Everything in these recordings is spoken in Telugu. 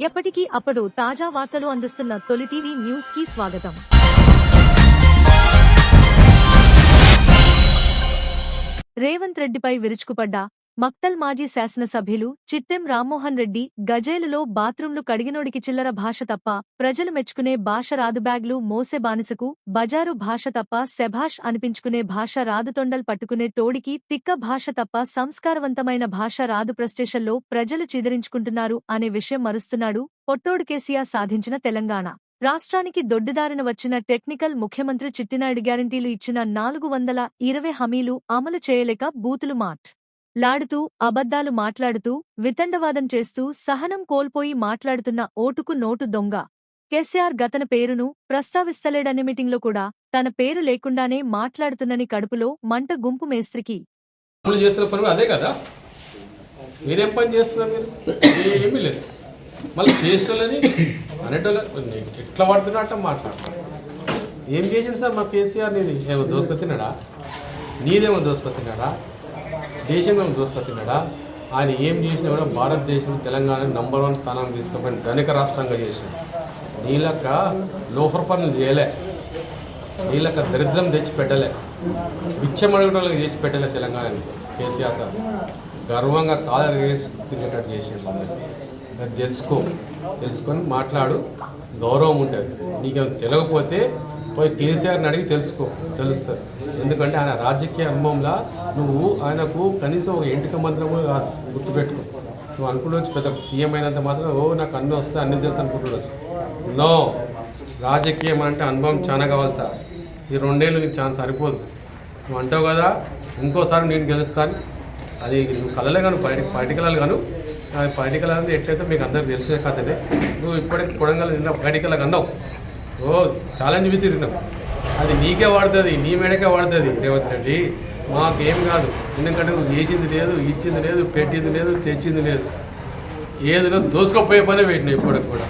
ఎప్పటికీ అప్పుడు తాజా వార్తలు అందిస్తున్న తొలి టీవీ న్యూస్కి స్వాగతం. రేవంత్ రెడ్డిపై విరుచుకుపడ్డ మక్తల్ మాజీ శాసనసభ్యులు చిట్టెం రామ్మోహన్ రెడ్డి గజేలులో బాత్రూంలు కడిగినోడికి చిల్లర భాష తప్ప ప్రజలు మెచ్చుకునే భాష రాదు. బ్యాగ్లు మోసే బానిసకు బజారు భాష తప్ప శభాష్ అనిపించుకునే భాష రాదు. తొండల్ పట్టుకునే టోడికి తిక్క భాష తప్ప సంస్కారవంతమైన భాష రాదు. ప్రస్టేషన్లో ప్రజలు చిదరించుకుంటున్నారు అనే విషయం మరుస్తున్నాడు పొట్టోడు కేసీఆర్ సాధించిన తెలంగాణ. రాష్ట్రానికి దొడ్డిదారిన వచ్చిన టెక్నికల్ ముఖ్యమంత్రి చిట్టినాయుడు గ్యారంటీలు ఇచ్చిన నాలుగు వందల ఇరవై హామీలు అమలు చేయలేక బూతులు మాట్ లాడుతూ అబద్ధాలు మాట్లాడుతూ వితండవాదం చేస్తూ సహనం కోల్పోయి మాట్లాడుతున్న ఓటుకు నోటు దొంగ. కెసిఆర్ గతన పేరును ప్రస్తావిస్తలేడనే మీటింగ్లో కూడా తన పేరు లేకుండానే మాట్లాడుతున్నని కడుపులో మంట గుంపు మేస్త్రికి. చేస్తున్న పని అదే కదా? మీరేం పని చేస్తున్నారు మీరు? ఏమీ లేదు. మళ్ళీ చేసేటోళ్ళని అనేటోళ్ళ ఎట్లా పడుతున్నట్ట మాట్లాడతారు ఏం చేసిండు సార్ మా కేసీఆర్ నీది? ఏమో దోసుకొచ్చినాడా నీదేమో దోసుకొచ్చినాడా దేశం ఏమో దోసుకొచ్చినాడా ఆయన ఏం చేసినా కూడా భారతదేశం తెలంగాణ నంబర్ వన్ స్థానం తీసుకుపోయిన ధనిక రాష్ట్రంగా చేసింది నీళ్ళక లోఫర్ పనులు చేయలే. నీళ్ళక్క దరిద్రం తెచ్చి పెట్టలే. బిచ్చమడుగుటోళ్ళకి చేసి పెట్టలే తెలంగాణని కేసీఆర్ సార్. గర్వంగా కాలర్ వేసి తిరిగేటట్టు చేసిండు అది తెలుసుకో. తెలుసుకొని మాట్లాడు. గౌరవం ఉంటుంది. నీకు తెలియకపోతే పోయి కేసీఆర్ని అడిగి తెలుసుకో తెలుస్తుంది. ఎందుకంటే ఆయన రాజకీయ అనుభవంలో నువ్వు ఆయనకు కనీసం ఒక ఎంటిక మంత్రం కూడా కాదు గుర్తుపెట్టుకో. నువ్వు అనుకుంటూ పెద్ద సీఎం అయినంత మాత్రం ఓ నాకు అన్నీ వస్తే అన్నీ తెలుసు అనుకుంటుండొచ్చు నో రాజకీయం అంటే అనుభవం చాలా కావాలి సార్. ఈ రెండేళ్ళు నీకు చాలా సరిపోదు. నువ్వు అంటావు కదా ఇంకోసారి నేను గెలుస్తాను. అది నువ్వు కలలే కాను బయట బయటికి కాను అది ఎట్లయితే మీకు అందరికి తెలిసే కథనే. నువ్వు ఇప్పటికి కొడంగల్ తిన్నావు బయటికి అన్నావు. ఓ ఛాలెంజ్ విసిరినావు అది నీకే వాడుతుంది నీ మేడకే వాడుతుంది రేవంత్ రెడ్డి. మాకేం కాదు. ఎందుకంటే నువ్వు చేసింది లేదు ఇచ్చింది లేదు పెట్టింది లేదు తెచ్చింది లేదు. ఏదిలో దోసుకపోయే పనే పెట్టినావు ఇప్పటికి కూడా.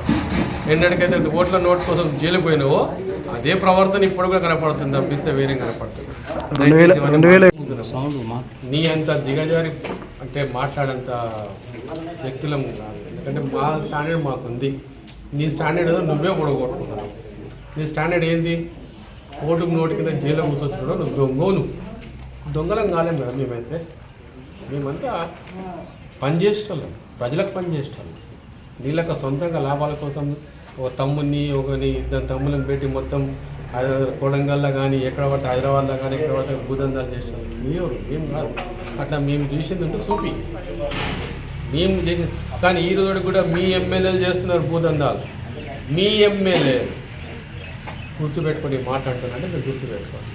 ఎన్నటికైతే ఓట్ల నోట్ కోసం జైలుకు పోయినావో అదే ప్రవర్తన ఇప్పుడు కూడా కనపడుతుంది తప్పిస్తే వేరే కనపడుతుంది. నీ అంత దిగజారి అంటే మాట్లాడంత వ్యక్తులం కాదు. ఎందుకంటే మా స్టాండర్డ్ మాకుంది. నీ స్టాండర్డ్ ఏదో నువ్వే పొడగొట్టుకుంటున్నావు నీ స్టాండర్డ్ ఏంది? ఓటుకు నోటి కింద జైల్లో కూర్చొచ్చుకోవడం నువ్వు దొంగోను. దొంగలం కాలేం మేడం మేమైతే? మేమంతా పనిచేసేటోళ్ళం ప్రజలకు పనిచేసేటోళ్ళం నీళ్ళక సొంతంగా లాభాల కోసం ఒక తమ్ముని ఒక ఇద్దరు తమ్ములను పెట్టి మొత్తం కొడంగల్లో కానీ ఎక్కడ పడితే హైదరాబాద్లో కానీ ఎక్కడ పడితే భూదందాలు చేసేవాళ్ళు ఎవరు మేము కాదు. అట్లా మేము చేసింది ఉంటే చూపి మేము చేసి కానీ ఈ రోజు కూడా మీ ఎమ్మెల్యేలు చేస్తున్నారు భూదందాలు. మీ ఎమ్మెల్యే గుర్తుపెట్టుకొని మాట్లాడుతున్నారంటే మీరు గుర్తుపెట్టుకోండి.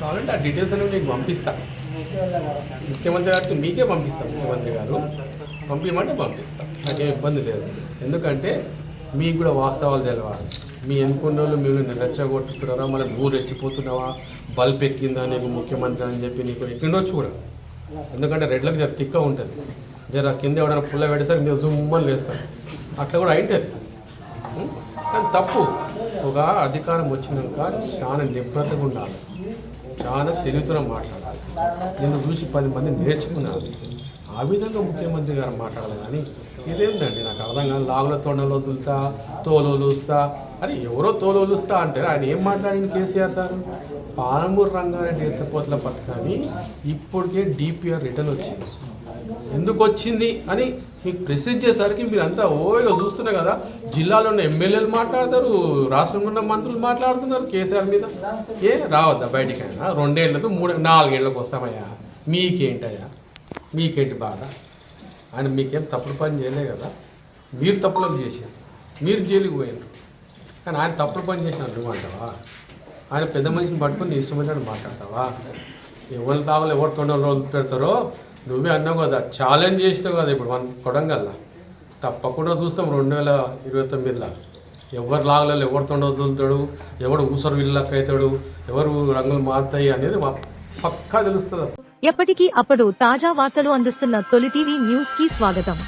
కావాలంటే ఆ డీటెయిల్స్ అనేవి మీకు పంపిస్తాను ముఖ్యమంత్రి గారికి మీకే పంపిస్తాం ముఖ్యమంత్రి గారు. పంపించమంటే పంపిస్తాం నాకేం ఇబ్బంది లేదు. ఎందుకంటే మీకు కూడా వాస్తవాలు తెలవాలి. మీ ఎన్నుకున్న వాళ్ళు మీరు రెచ్చగొట్టుతున్నారా మళ్ళీ నువ్వు రెచ్చిపోతున్నావా? బల్బ్ ఎక్కిందా నీకు ముఖ్యమంత్రి అని చెప్పి నీకు ఎక్కిండొచ్చు కూడా. ఎందుకంటే రెడ్లకు జర తిక్క ఉంటుంది. జర కింద ఎవడైనా పుల్ల పెడితే మీరు జుమ్మని లేస్తారు అట్లా కూడా అయింటుంది. తప్పు. ఒక అధికారం వచ్చినాక చాలా నిబ్రతగా ఉండాలి. చాలా తెలుగుతున్న మాట్లాడాలి. నిన్ను చూసి పది మంది నేర్చుకున్నారు. ఆ విధంగా ముఖ్యమంత్రి గారు మాట్లాడాలి కానీ ఇదేంటండి నాకు అర్థం కాదు. లాగుల తొండలో వదులుతా తోలు వలుస్తా అరే ఎవరో తోలు వలుస్తా అంటే ఆయన ఏం మాట్లాడింది కేసీఆర్ సార్? పాలమూరు రంగారెడ్డి ఎత్తపోతల పథకాన్ని ఇప్పటికే డిపిఆర్ రిటర్న్ వచ్చింది. ఎందుకు వచ్చింది అని మీకు ప్రెసిడ్ చేసరికి మీరంతా ఓగా చూస్తున్నా కదా జిల్లాలో ఉన్న ఎమ్మెల్యేలు మాట్లాడతారు రాష్ట్రంలో ఉన్న మంత్రులు మాట్లాడుతున్నారు కేసీఆర్ మీద. ఏ రావద్దా బయటికైనా? రెండేళ్ళకు మూడు నాలుగేళ్ళకు వస్తామయ్యా. మీకేంటయ్యా? మీకేంటి బాధ? ఆయన మీకేం తప్పుడు పని చేయలే కదా. మీరు తప్పులకు చేశారు. మీరు జైలుకి పోయారు కానీ ఆయన తప్పుడు పని చేసిన నువ్వంటావా ఆయన పెద్ద మనిషిని పట్టుకొని నీ ఇష్టం వచ్చినట్టు మాట్లాడతావా? ఎవరు తాగలు ఎవరు తొండలు పెడతారో నువ్వే అన్నావు కదా ఛాలెంజ్ చేసినావు కదా ఇప్పుడు మనం కొడంగల్లా. తప్పకుండా చూస్తాం రెండు వేల ఇరవై తొమ్మిదిలో. ఎవరు లాగలలో ఎవరు తొండదులుతాడు ఎవడు ఊసరు వీళ్ళకి అవుతాడు ఎవరు రంగులు మారుతాయి అనేది పక్కా తెలుస్తుంది. ఎప్పటికీ అప్పుడు తాజా వార్తలు అందిస్తున్న తొలి టీవీ న్యూస్కి స్వాగతం.